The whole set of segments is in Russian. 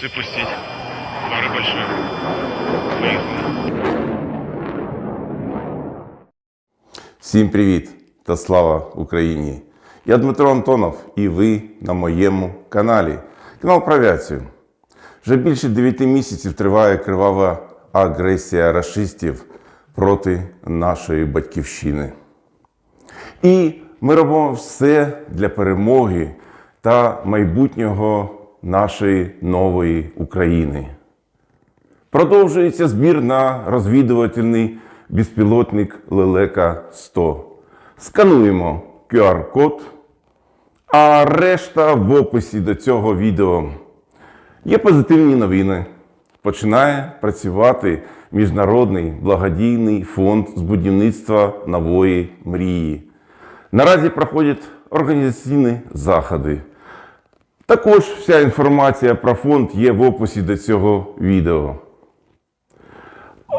Пошли пустить. Море большое. Поехали. Всім привіт та слава Україні! Я Дмитро Антонов і ви на моєму каналі. Канал про авіацію. Вже більше 9 місяців триває кривава агресія рашистів проти нашої батьківщини. І ми робимо все для перемоги та майбутнього нашої нової України. Продовжується збір на розвідувальний безпілотник Лелека 100. Скануємо QR-код, а решта в описі до цього відео. Є позитивні новини. Починає працювати Міжнародний благодійний фонд з будівництва нової мрії. Наразі проходять організаційні заходи. Також вся інформація про фонд є в описі до цього відео.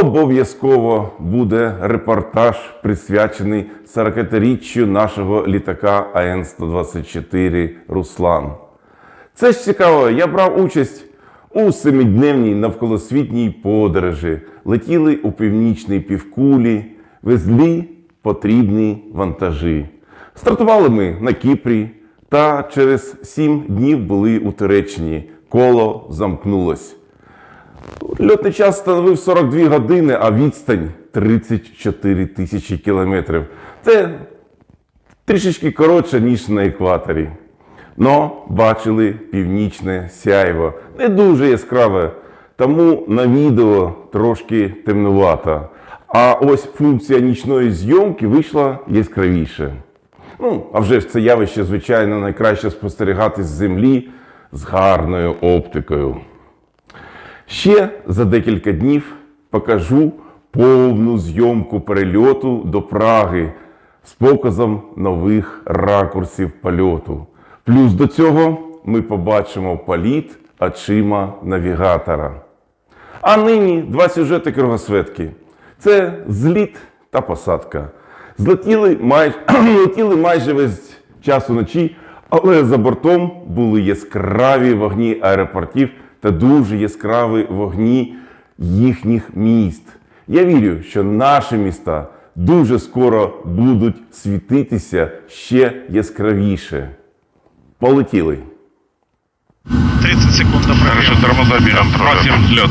Обов'язково буде репортаж, присвячений 40-річчю нашого літака АН-124 Руслан. Це ж цікаво, я брав участь у семидневній навколосвітній подорожі, летіли у північній півкулі, везли потрібні вантажі. Стартували ми на Кіпрі та через сім днів були у Туреччині. Коло замкнулось. Льотний час становив 42 години, а відстань 34 тисячі кілометрів. Це трішечки коротше, ніж на екваторі. Но бачили північне сяйво. Не дуже яскраве, тому на відео трошки темнувато. А ось функція нічної зйомки вийшла яскравіше. Ну, а вже ж це явище, звичайно, найкраще спостерігати з землі з гарною оптикою. Ще за декілька днів покажу повну зйомку перельоту до Праги з показом нових ракурсів польоту. Плюс до цього ми побачимо політ очима навігатора. А нині два сюжети кругосветки. Це зліт та посадка. Злетіли майже, летіли майже весь час уночі, але за бортом були яскраві вогні аеропортів та дуже яскраві вогні їхніх міст. Я вірю, що наші міста дуже скоро будуть світитися ще яскравіше. Полетіли. 30 секунд до Хорошо, тормоза берем, просим взлет.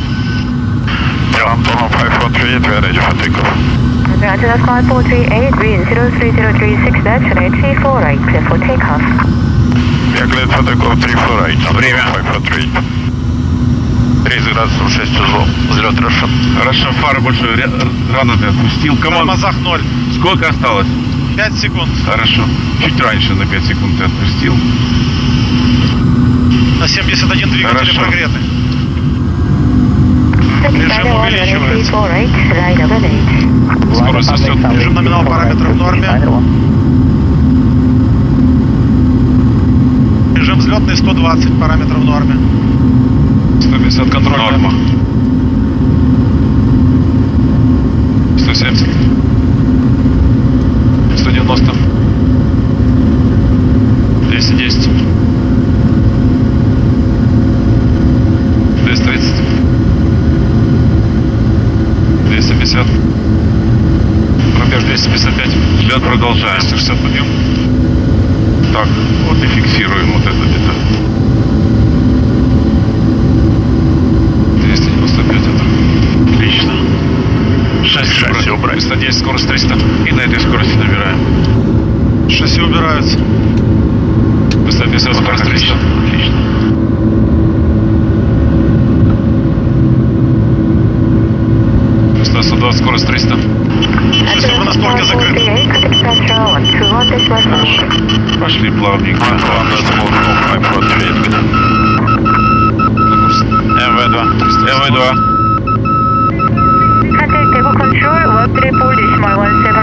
Антонов 543, ready for takeoff. Roger, that's flight 438, wind 03036, that's an HC48, clear for takeoff. Я cleared for takeoff 348. Время. 543. 30 градусов 6 узлов. Взлет Рашид. Хорошо, фары больше рано ты отпустил. На Команда. тормозах 0. Сколько осталось? 5 секунд. Хорошо. Чуть раньше на 5 секунд ты отпустил. На 71 двигатели Хорошо. прогреты. Rejim увеличивается. Скорость растет. Режим номинал параметров в норме. Режим взлетный 120 параметров в норме. 150 контроль. Норма. 170. 190. 210. 230. 250. Пробеж 255. Взлет продолжаем. 260 подъем. Так, вот и фиксируем вот это где-то. 295 это. Отлично. Шасси, шасси 310, скорость 300. И на этой скорости набираем. Шасси убираются. 350, скорость 300. Отлично. 120, скорость 300. Шасси уже на створке закрыто. 448, contact control on 2 this was Пошли плавненько. МВ-2. МВ-2. Polish, my 170.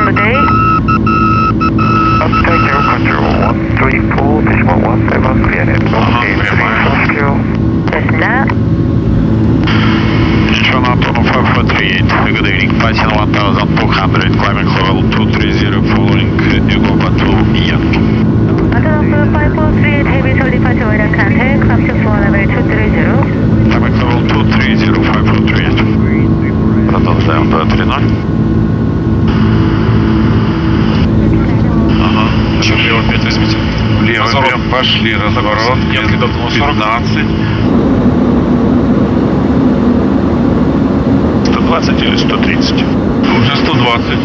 Пошли разворот. Я где-то придумал 40. 15. 120 или 130? Уже 120.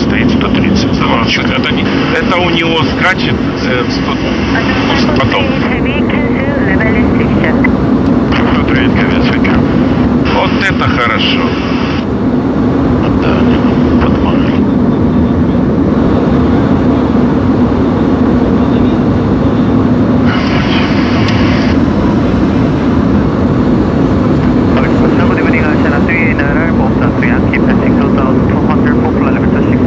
Стоит 130. 120. Это, не, это у него скачет э, 100. Может, потом. Вот это хорошо. Да, подмахивает. Somebody winning Ocean 3 in error, Volta 3 and keep passing 2200 for full elevator 60.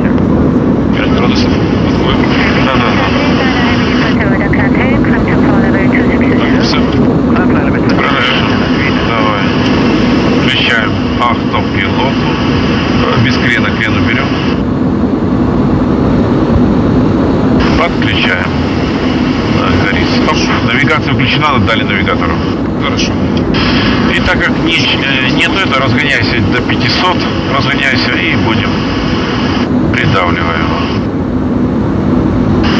5 градусов. Выпуск. Да-да-да. Все. Climb for elevator Хорошо. Давай. Включаем автопилоту. Э, Без крена крен уберем. Подключаем. Да, горит. Стоп. Навигация включена, дали навигатору. Хорошо. И так как не, э, нету это, разгоняйся до 500, разгоняйся и будем придавливаем.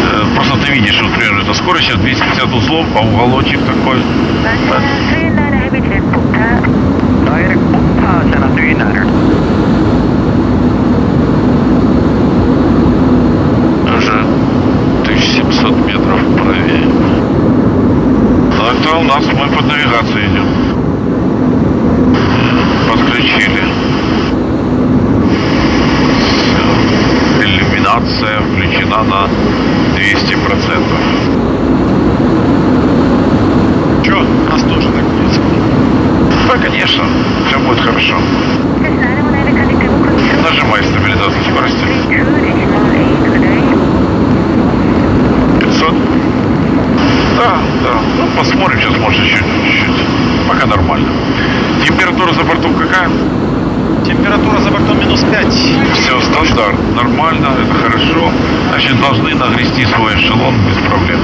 Э, Просто ты видишь, вот, например, эта скорость сейчас 250 узлов, а уголочек такой. Direct Volta Ocean 3 in error. Уже 1700 метров правее. Но это у нас мы под навигацией идем. Подключили. Все. Иллюминация включена на 200%. Че? Нас тоже так будет. Да, конечно, все будет хорошо. Нажимай стабилизацию скорости. 500. Да, да. Ну, посмотрим сейчас, может, еще чуть-чуть. Пока нормально. Температура за бортом какая? Температура за бортом минус 5. Все, стандарт. Нормально, это хорошо. Значит, должны нагрести свой эшелон без проблем.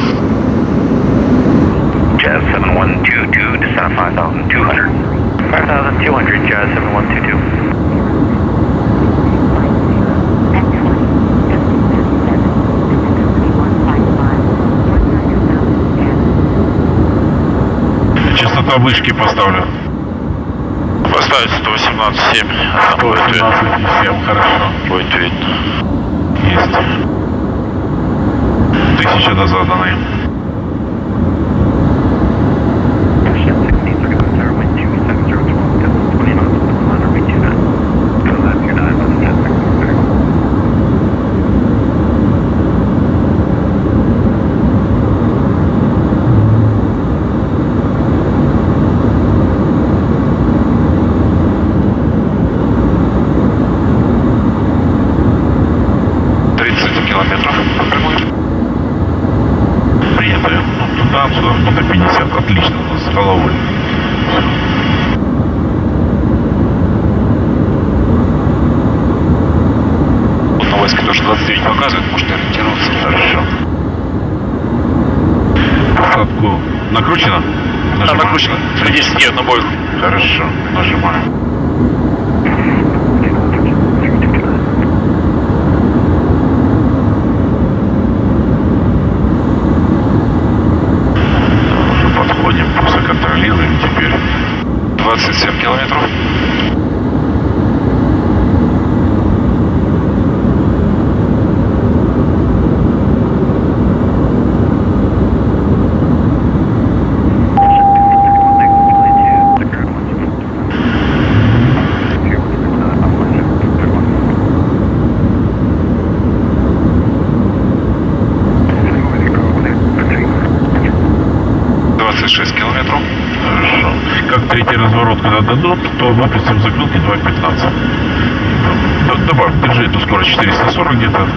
Jazz 7122, descend 5200. 5200, Jazz 7122. Частота вышки поставлю. Поставить 118,7. Она будет видно. 117,7, хорошо. Будет видно. Есть. Тысяча до заданной. Ocean 16, circuit clear, wind 270 12, 20 knots, line runway 29. Go left, you're 9, left, 10, circuit clear. Тридцать километров по прямой. Принято. Ну, Туда, сюда, где-то 50. Отлично, с головой. Вот на войске тоже 29 показывает, может ориентироваться. Хорошо. Накручено? Да, Нажимаем. накручено. 10 нет, на бой. Хорошо, нажимаем. Уже подходим, контролируем теперь. 27 километров. Двадцать шесть километров. Хорошо. Как третий разворот, когда дадут, то выпустим закрылки 2.15. Д- Добавь, держи эту скорость 440 где-то.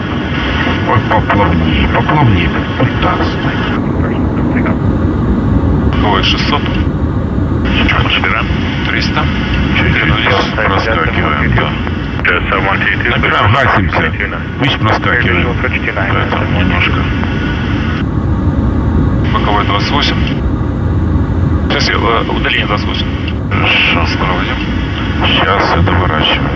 По- Поплавнее, поплавнее. Вот так, стой. Ой, 600. Что, набираем? 300. Чуть-чуть прос- проскакиваем. да. Набираем, гасимся. Видишь, проскакиваем. Поэтому немножко. Боковой 28. Сейчас я э, удаление 28. Хорошо. Скоро выйдем. Сейчас я доворачиваю.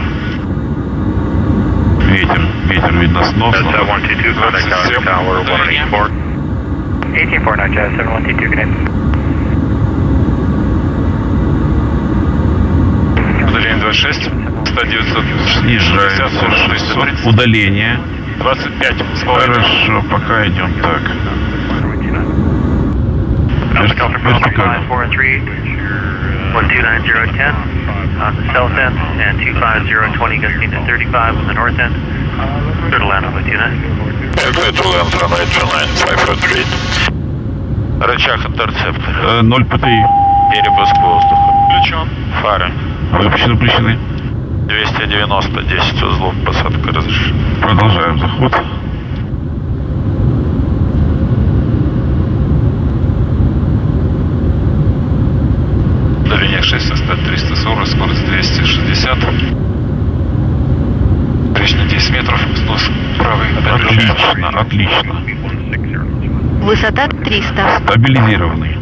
Ветер, ветер видно сносно. 27. Удаление. 1849, Jazz 7122, good name. Удаление 26, 100 960, Снижается 46, 600. Удаление. 25. Хорошо, пока идем так. Alpha Delta Bravo Вертикально. 543, 129010 on the south end, and 25020 gusting to 35 on the north end. To land 29. Clear to land runway 29, 543. Рычаг интерцептор. Э, 0 ПТИ. Перепуск воздуха. Включен. Фары. Выпущены, включены. 290, 10 узлов, посадка разрешена. Продолжаем заход. Удаление 6, остать 340, скорость 260. Встречный 10 метров, снос правый. Отлично, отлично. Высота 300. Стабилизированный.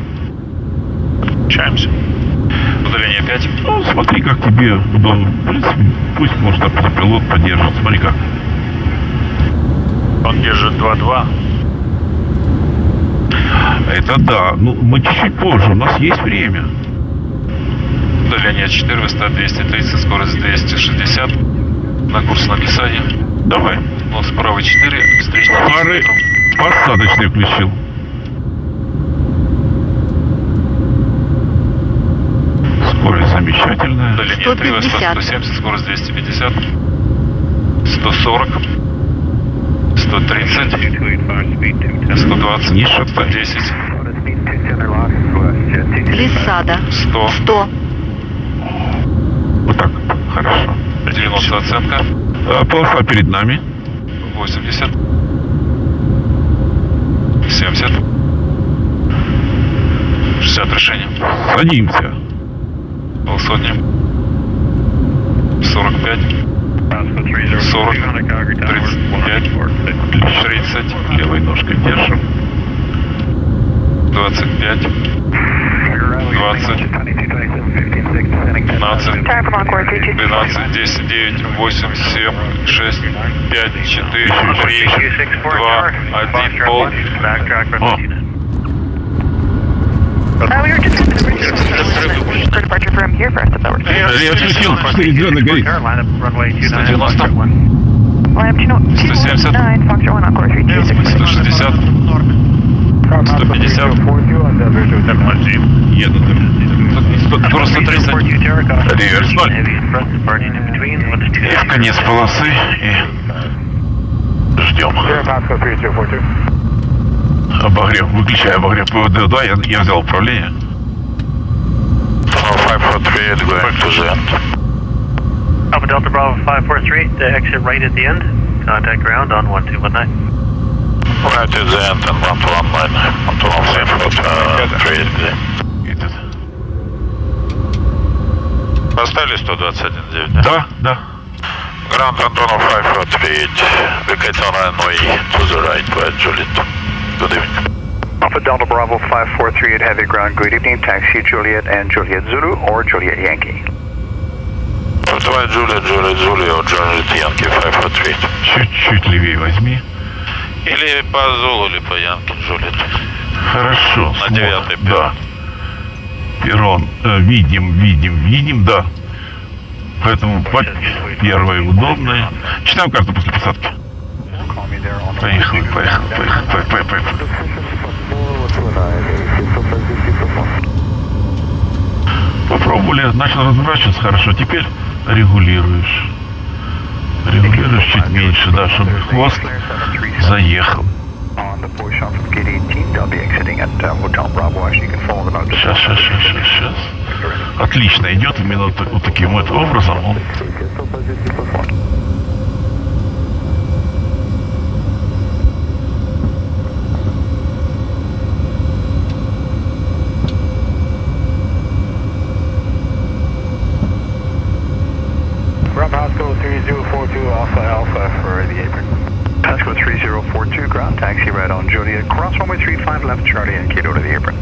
Включаемся. Удаление 5. Ну, смотри, как тебе удобно. В принципе, пусть может автопилот поддержит. Смотри как. Он держит 2-2. Это да. Ну, мы чуть-чуть позже. У нас есть время. Удаление 4, высота 230, скорость 260. На курс написания. Давай. Нос правый 4, встречный 10 Фары метров. посадочный включил. Скорость замечательная. Удаление 3, высота 150. 170, скорость 250. 140. 130. 120. Не шатай. 110. Глиссада. 100. 100. Хорошо. 90 оценка. А, полоса перед нами. 80. 70. 60 решение. Садимся. Полсотни. 45. 40. 35. 30. Левой ножкой держим. 25. 20. 15. Time for Concord 32. 12, 10, 9, 8, 7, 6, 5, 4, 3, 2, 1, пол. Uh, я отключил. 4 зеленый горит. Line up runway 29, 190. Foxtrot 1. Line up 170. 209, Foxtrot 1 Encore 326. 160. 150. Едут. Курс 130. Реверс ноль. Heavy in front, departing in between, 1 to 2. И в конец полосы. И ждем. Обогрев. Выключай обогрев ПВД. Да, я, я взял управление. Tunnel 543 going to the end. Alpha Delta Bravo 543, the exit right at the end. Contact ground on 1219. Right at the end and 119. On tunnel 543. Этот. Поставили 121.9, да? Да, да. Ground on tunnel 543. Vacate on runway to the right by Juliet. Good evening. Alpha Delta Bravo 543 at heavy ground. Good evening. Taxi Juliet and Juliet Zulu or Juliet Yankee. Давай Juliet, Juliet, Juliet or Juliet Yankee 543. Чуть-чуть левее возьми. Или по Зулу, или по Янке Juliet. Хорошо. На девятый Да. Перрон. Э, видим, видим, видим, да. Поэтому по- первое удобное. Читаем карту после посадки. Поехали, поехали, поехали, поехали, поехали. Попробовали, начал разворачиваться хорошо. Теперь регулируешь. Регулируешь чуть меньше, да, чтобы хвост заехал. On the portion from gate 18, they'll be exiting at Hotel Bravo. Actually, you can follow them out. to- Сейчас, сейчас, сейчас, сейчас, сейчас. Отлично идет именно вот таким вот образом. Он taxi right on Juliet. Cross runway 35 left, Charlie and Kilo to the apron.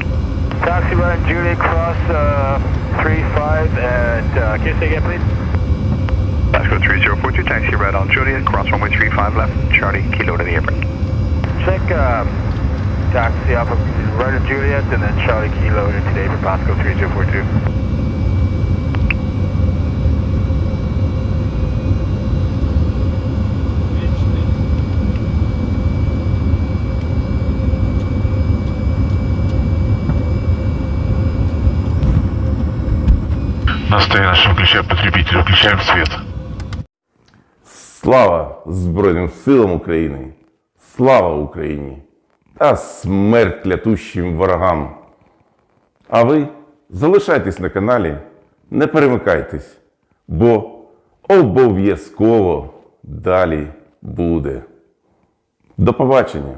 Taxi right on Juliet Cross uh, 35 at, uh, can you say again please? Pasco 3042, taxi right on Juliet. Cross runway 35 left, Charlie Kilo to the apron. Check uh, taxi off of right of Juliet and then Charlie Kilo into David Pasco 3242. Настоя нашего включая потребителя, включаем свет. Слава Збройним силам України! Слава Україні! Та смерть клятущим ворогам! А ви залишайтесь на каналі, не перемикайтесь, бо обов'язково далі буде. До побачення!